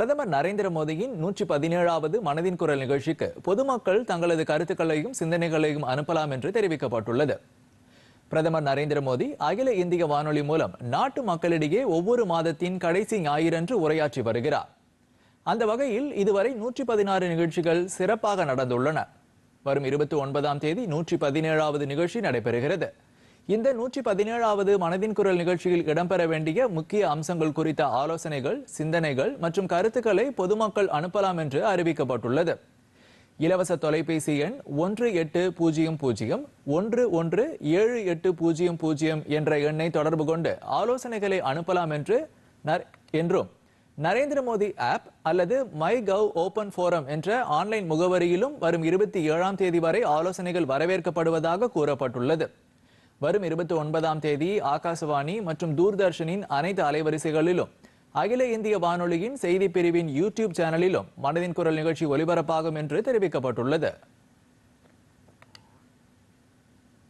பிரதமர் நரேந்திர மோடியின் நூற்றி பதினேழாவது மனதின் குரல் நிகழ்ச்சிக்கு பொதுமக்கள் தங்களது கருத்துக்களையும் சிந்தனைகளையும் அனுப்பலாம் என்று தெரிவிக்கப்பட்டுள்ளது. பிரதமர் நரேந்திர மோடி அகில இந்திய வானொலி மூலம் நாட்டு மக்களிடையே ஒவ்வொரு மாதத்தின் கடைசி ஞாயிறன்று உரையாற்றி வருகிறார். அந்த வகையில் இதுவரை நூற்றி பதினாறு நிகழ்ச்சிகள் சிறப்பாக நடந்துள்ளன. வரும் இருபத்தி ஒன்பதாம் தேதி நூற்றி பதினேழாவது நிகழ்ச்சி நடைபெறுகிறது. இந்த நூற்றி பதினேழாவது மனதின் குரல் நிகழ்ச்சியில் இடம்பெற வேண்டிய முக்கிய அம்சங்கள் குறித்த ஆலோசனைகள் சிந்தனைகள் மற்றும் கருத்துக்களை பொதுமக்கள் அனுப்பலாம் என்று அறிவிக்கப்பட்டுள்ளது. இலவச தொலைபேசி எண் ஒன்று எட்டு பூஜ்ஜியம் பூஜ்ஜியம் ஒன்று ஒன்று ஏழு எட்டு பூஜ்ஜியம் பூஜ்ஜியம் என்ற எண்ணை தொடர்பு கொண்டு ஆலோசனைகளை அனுப்பலாம் என்று நர்- என்றும் நரேந்திர மோடி ஆப் அல்லது மை கவ் ஓபன் ஃபோரம் என்ற ஆன்லைன் முகவரியிலும் வரும் இருபத்தி ஏழாம் தேதி வரை ஆலோசனைகள் வரவேற்கப்படுவதாக கூறப்பட்டுள்ளது. வரும் இருபத்தி ஒன்பதாம் தேதி ஆகாசவாணி மற்றும் தூர்தர்ஷனின் அனைத்து அலைவரிசைகளிலும் அகில இந்திய வானொலியின் செய்தி பிரிவின் யூடியூப் சேனலிலும் மனதின் குரல் நிகழ்ச்சி ஒலிபரப்பாகும் என்று தெரிவிக்கப்பட்டுள்ளது.